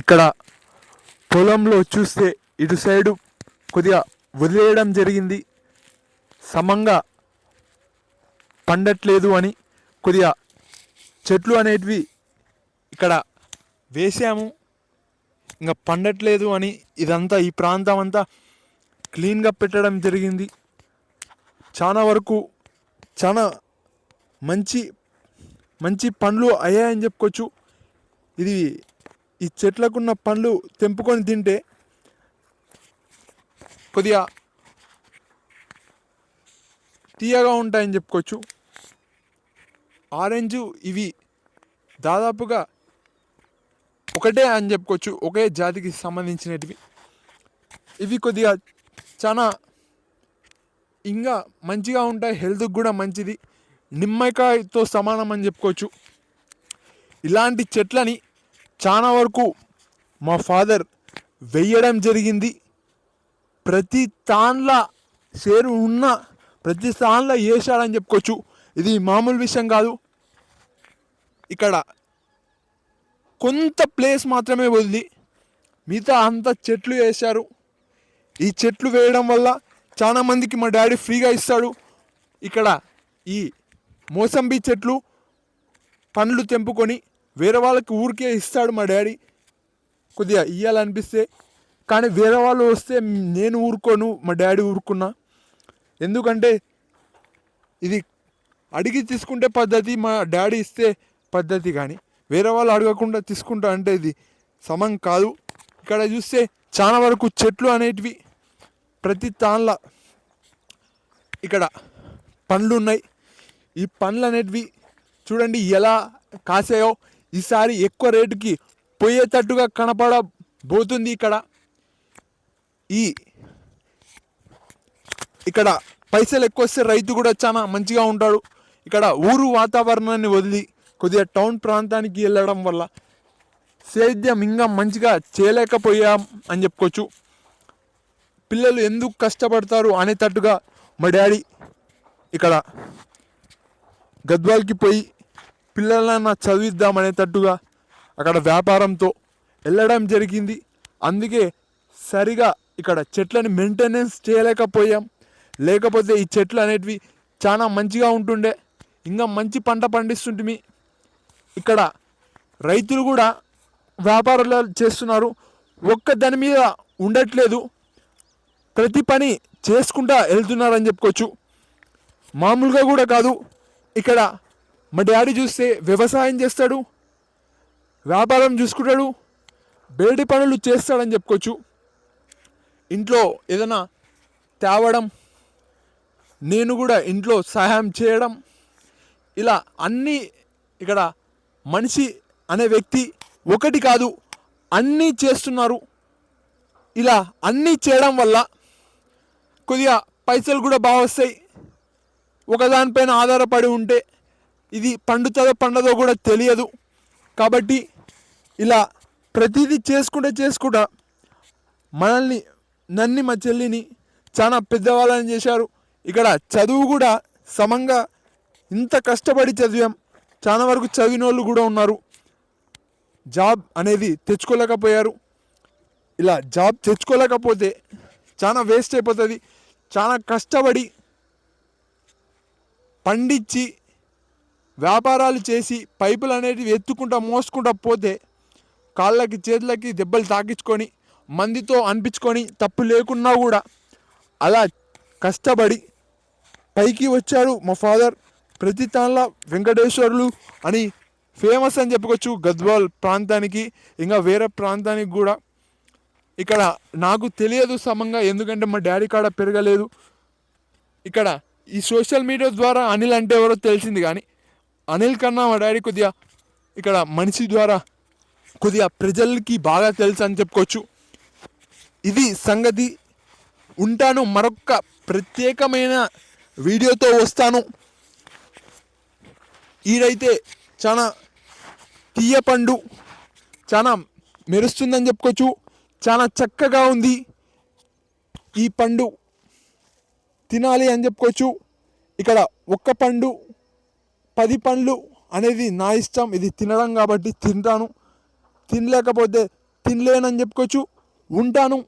ఇక్కడ పొలంలో చూస్తే ఇటు సైడు కొద్దిగా వదిలేయడం జరిగింది. సమంగా పండట్లేదు అని కొద్దిగా చెట్లు అనేటివి ఇక్కడ వేసాము ఇంకా పండట్లేదు అని ఇదంతా ఈ ప్రాంతం అంతా క్లీన్గా పెట్టడం జరిగింది. చాలా వరకు చాలా మంచి మంచి పండ్లు అయ్యాయని చెప్పుకోవచ్చు. ఇది ఈ చెట్లకున్న పండ్లు తెంపుకొని తింటే కొద్దిగా తీయగా ఉంటాయని చెప్పుకోవచ్చు. ఆరెంజ్ ఇవి దాదాపుగా ఒకటే అని చెప్పుకోవచ్చు. ఒకే జాతికి సంబంధించినటివి. ఇవి కొద్దిగా చాలా ఇంకా మంచిగా ఉంటాయి. హెల్త్కి కూడా మంచిది. నిమ్మకాయతో సమానం అని చెప్పుకోవచ్చు. ఇలాంటి చెట్లని చాలా వరకు మా ఫాదర్ వెయ్యడం జరిగింది. ప్రతి తాన్లా షేరు ఉన్న ప్రతి తాన్లా వేసాడని చెప్పుకోవచ్చు. ఇది మామూలు విషయం కాదు. ఇక్కడ కొంత ప్లేస్ మాత్రమే వదిలి మిగతా అంత చెట్లు వేశారు. ఈ చెట్లు వేయడం వల్ల చాలామందికి మా డాడీ ఫ్రీగా ఇస్తాడు. ఇక్కడ ఈ మోసంబి చెట్లు పండ్లు తెంపుకొని వేరే వాళ్ళకి ఊరికే ఇస్తాడు మా డాడీ. కొద్దిగా ఇవ్వాలనిపిస్తే కానీ వేరే వాళ్ళు వస్తే నేను ఊరుకోను మా డాడీ ఊరుకున్నా. ఎందుకంటే ఇది అడిగి తీసుకుంటే పద్ధతి మా డాడీ ఇస్తే పద్ధతి కానీ. వేరే వాళ్ళు అడగకుండా తీసుకుంటా అంటే ఇది సమం కాదు. ఇక్కడ చూస్తే చాలా వరకు చెట్లు అనేటివి ప్రతి తాన్ల ఇక్కడ పండ్లు ఉన్నాయి. ఈ పండ్లు అనేటివి చూడండి ఎలా కాసాయో. ఈసారి ఎక్కువ రేటుకి పోయేటట్టుగా కనపడబోతుంది ఇక్కడ. ఈ ఇక్కడ పైసలు ఎక్కువ వస్తే రైతు కూడా చాలా మంచిగా ఉంటాడు. ఇక్కడ ఊరు వాతావరణాన్ని వదిలి కొద్దిగా టౌన్ ప్రాంతానికి వెళ్ళడం వల్ల సేద్యం ఇంకా మంచిగా చేయలేకపోయాం అని చెప్పుకోవచ్చు. పిల్లలు ఎందుకు కష్టపడతారు అనేటట్టుగా మా డాడీ ఇక్కడ గద్వాల్కి పోయి పిల్లలన్నా చదివిద్దామనేటట్టుగా అక్కడ వ్యాపారంతో వెళ్ళడం జరిగింది. అందుకే సరిగా ఇక్కడ చెట్లని మెయింటెనెన్స్ చేయలేకపోయాం. లేకపోతే ఈ చెట్లు అనేటివి చాలా మంచిగా ఉంటుండే. ఇంకా మంచి పంట పండిస్తుంటిమి. ఇక్కడ రైతులు కూడా వ్యాపారాలు చేస్తున్నారు. ఒక్క దాని మీద ఉండట్లేదు. ప్రతి పని చేసుకుంటా వెళ్తున్నారని చెప్పుకోవచ్చు. మామూలుగా కూడా కాదు. ఇక్కడ మా డాడీ చూస్తే వ్యవసాయం చేస్తాడు వ్యాపారం చూసుకుంటాడు బేడి పనులు చేస్తాడని చెప్పుకోవచ్చు. ఇంట్లో ఏదైనా తేవడం నేను కూడా ఇంట్లో సహాయం చేయడం ఇలా అన్నీ ఇక్కడ మనిషి అనే వ్యక్తి ఒకటి కాదు అన్నీ చేస్తున్నారు. ఇలా అన్నీ చేయడం వల్ల కొద్దిగా పైసలు కూడా బాగా వస్తాయి. ఒకదానిపైన ఆధారపడి ఉంటే ఇది పండుతుందో పండదో కూడా తెలియదు. కాబట్టి ఇలా ప్రతిదీ చేసుకుంటే చేసుకుంటా మనల్ని నన్ని మా చెల్లిని చాలా పెద్దవాళ్ళని చేశారు. ఇక్కడ చదువు కూడా సమంగా ఇంత కష్టపడి చదివాం. చాలా వరకు చదివిన వాళ్ళు కూడా ఉన్నారు. జాబ్ అనేది తెచ్చుకోలేకపోయారు. ఇలా జాబ్ తెచ్చుకోలేకపోతే చాలా వేస్ట్ అయిపోతుంది. చాలా కష్టపడి పండించి వ్యాపారాలు చేసి పైపులు అనేటివి ఎత్తుకుంటా మోసుకుంటా పోతే కాళ్ళకి చేతులకి దెబ్బలు తాకించుకొని మందితో అనిపించుకొని తప్పు లేకున్నా కూడా అలా కష్టపడి పైకి వచ్చాడు మా ఫాదర్ ప్రతి తాన్ల వెంకటేశ్వరులు అని ఫేమస్ అని చెప్పుకోవచ్చు గద్వాల్ ప్రాంతానికి ఇంకా వేరే ప్రాంతానికి కూడా. ఇక్కడ నాకు తెలియదు సమంగా ఎందుకంటే మా డాడీ కాడ పెరగలేదు. ఇక్కడ ఈ సోషల్ మీడియా ద్వారా అనిల్ అంటే ఎవరో తెలిసింది కానీ అనిల్ కన్నా మా డాడీ కొద్దిగా ఇక్కడ మనిషి ద్వారా కొద్దిగా ప్రజలకి బాగా తెలుసు అని చెప్పుకోవచ్చు. ఇది సంగతి ఉంటాను. మరొక ప్రత్యేకమైన వీడియోతో వస్తాను. ఈడైతే చాలా తీయ పండు చాలా మెరుస్తుందని చెప్పుకోవచ్చు. చాలా చక్కగా ఉంది ఈ పండు. తినాలి అని చెప్పుకోవచ్చు. ఇక్కడ ఒక్క పండు పది పండ్లు అనేది నా ఇష్టం. ఇది తినడం కాబట్టి తింటాను. తినలేకపోతే తినలేనని చెప్పుకోవచ్చు. ఉంటాను.